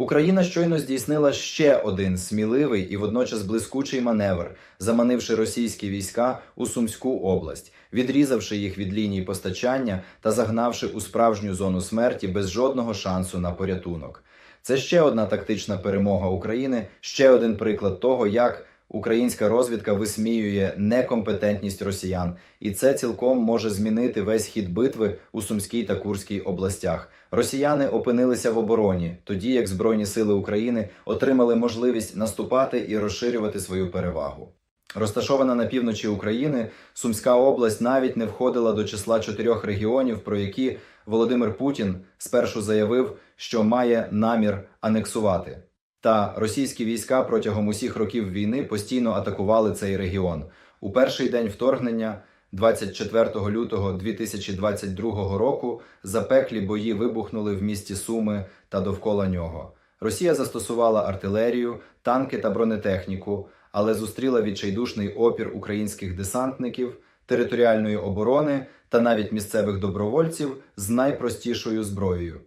Україна щойно здійснила ще один сміливий і водночас блискучий маневр, заманивши російські війська у Сумську область, відрізавши їх від лінії постачання та загнавши у справжню зону смерті без жодного шансу на порятунок. Це ще одна тактична перемога України, ще один приклад того, як українська розвідка висміює некомпетентність росіян, і це цілком може змінити весь хід битви у Сумській та Курській областях. Росіяни опинилися в обороні, тоді як Збройні сили України отримали можливість наступати і розширювати свою перевагу. Розташована на півночі України, Сумська область навіть не входила до числа чотирьох регіонів, про які Володимир Путін спершу заявив, що має намір анексувати. Та російські війська протягом усіх років війни постійно атакували цей регіон. У перший день вторгнення, 24 лютого 2022 року, запеклі бої вибухнули в місті Суми та довкола нього. Росія застосувала артилерію, танки та бронетехніку, але зустріла відчайдушний опір українських десантників, територіальної оборони та навіть місцевих добровольців з найпростішою зброєю.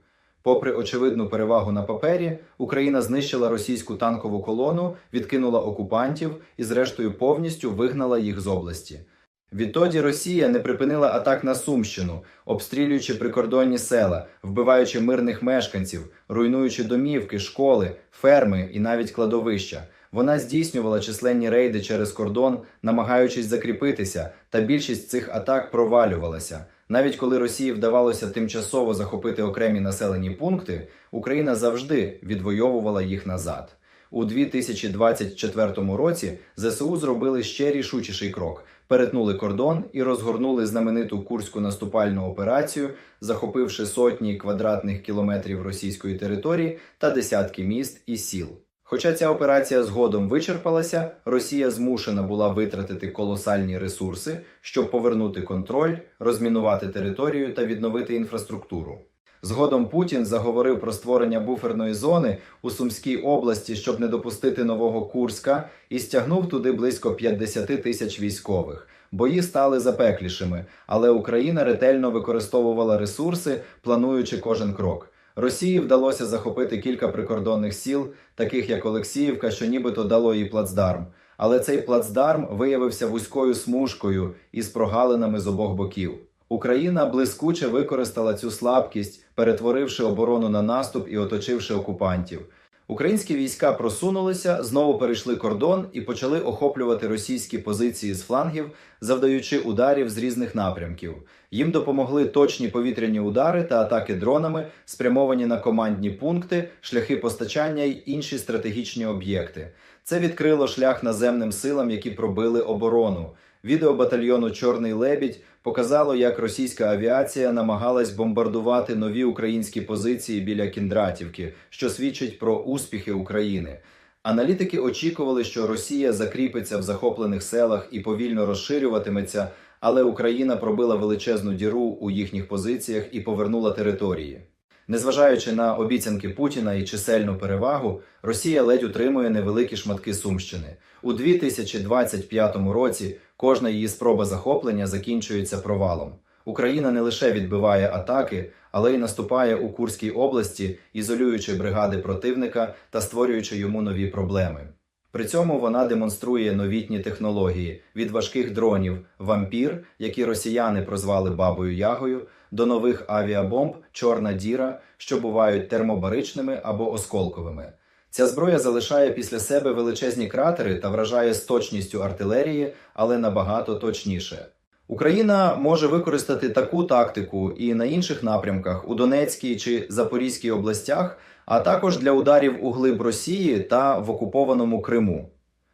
Попри очевидну перевагу на папері, Україна знищила російську танкову колону, відкинула окупантів і, зрештою, повністю вигнала їх з області. Відтоді Росія не припинила атак на Сумщину, обстрілюючи прикордонні села, вбиваючи мирних мешканців, руйнуючи домівки, школи, ферми і навіть кладовища. Вона здійснювала численні рейди через кордон, намагаючись закріпитися, та більшість цих атак провалювалася. Навіть коли Росії вдавалося тимчасово захопити окремі населені пункти, Україна завжди відвоювала їх назад. У 2024 році ЗСУ зробили ще рішучіший крок: перетнули кордон і розгорнули знамениту курську наступальну операцію, захопивши сотні квадратних кілометрів російської території та десятки міст і сіл. Хоча ця операція згодом вичерпалася, Росія змушена була витратити колосальні ресурси, щоб повернути контроль, розмінувати територію та відновити інфраструктуру. Згодом Путін заговорив про створення буферної зони у Сумській області, щоб не допустити нового Курська, і стягнув туди близько 50 тисяч військових. Бої стали запеклішими, але Україна ретельно використовувала ресурси, плануючи кожен крок. Росії вдалося захопити кілька прикордонних сіл, таких як Олексіївка, що нібито дало їй плацдарм. Але цей плацдарм виявився вузькою смужкою із прогалинами з обох боків. Україна блискуче використала цю слабкість, перетворивши оборону на наступ і оточивши окупантів. Українські війська просунулися, знову перейшли кордон і почали охоплювати російські позиції з флангів, завдаючи ударів з різних напрямків. Їм допомогли точні повітряні удари та атаки дронами, спрямовані на командні пункти, шляхи постачання й інші стратегічні об'єкти. Це відкрило шлях наземним силам, які пробили оборону. Відео батальйону Чорний лебідь показало, як російська авіація намагалась бомбардувати нові українські позиції біля Кіндратівки, що свідчить про успіхи України. Аналітики очікували, що Росія закріпиться в захоплених селах і повільно розширюватиметься, але Україна пробила величезну діру у їхніх позиціях і повернула території. Незважаючи на обіцянки Путіна і чисельну перевагу, Росія ледь утримує невеликі шматки Сумщини. У 2025 році кожна її спроба захоплення закінчується провалом. Україна не лише відбиває атаки, але й наступає у Курській області, ізолюючи бригади противника та створюючи йому нові проблеми. При цьому вона демонструє новітні технології від важких дронів вампір, які росіяни прозвали бабою ягою, до нових авіабомб Чорна діра, що бувають термобаричними або осколковими. Ця зброя залишає після себе величезні кратери та вражає з точністю артилерії, але набагато точніше. Україна може використати таку тактику і на інших напрямках у Донецькій чи Запорізькій областях, а також для ударів у глиб Росії та в окупованому Криму.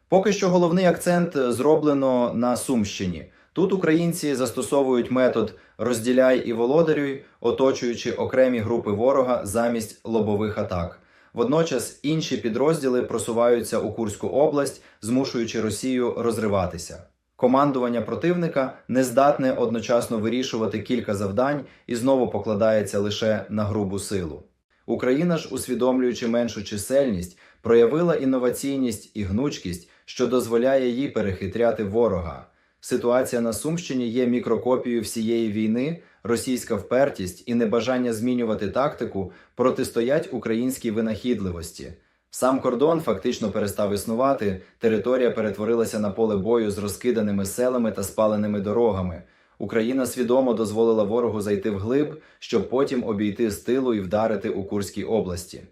Поки що головний акцент зроблено на Сумщині. Тут українці застосовують метод розділяй і володарюй, оточуючи окремі групи ворога замість лобових атак. Водночас інші підрозділи просуваються у Курську область, змушуючи Росію розриватися. Командування противника не здатне одночасно вирішувати кілька завдань і знову покладається лише на грубу силу. Україна ж, усвідомлюючи меншу чисельність, проявила інноваційність і гнучкість, що дозволяє їй перехитряти ворога. Ситуація на Сумщині є мікрокопією всієї війни, російська впертість і небажання змінювати тактику протистоять українській винахідливості. Сам кордон фактично перестав існувати, територія перетворилася на поле бою з розкиданими селами та спаленими дорогами. Україна свідомо дозволила ворогу зайти вглиб, щоб потім обійти з тилу і вдарити у Курській області.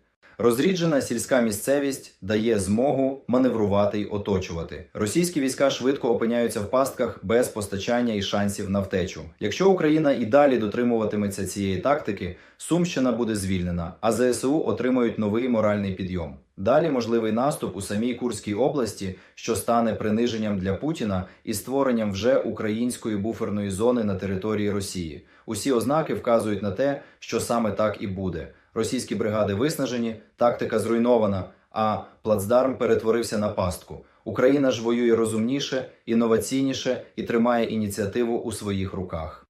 Розріджена сільська місцевість дає змогу маневрувати й оточувати. Російські війська швидко опиняються в пастках без постачання і шансів на втечу. Якщо Україна і далі дотримуватиметься цієї тактики, Сумщина буде звільнена, а ЗСУ отримають новий моральний підйом. Далі можливий наступ у самій Курській області, що стане приниженням для Путіна і створенням вже української буферної зони на території Росії. Усі ознаки вказують на те, що саме так і буде. Російські бригади виснажені, тактика зруйнована, а плацдарм перетворився на пастку. Україна ж воює розумніше, інноваційніше і тримає ініціативу у своїх руках.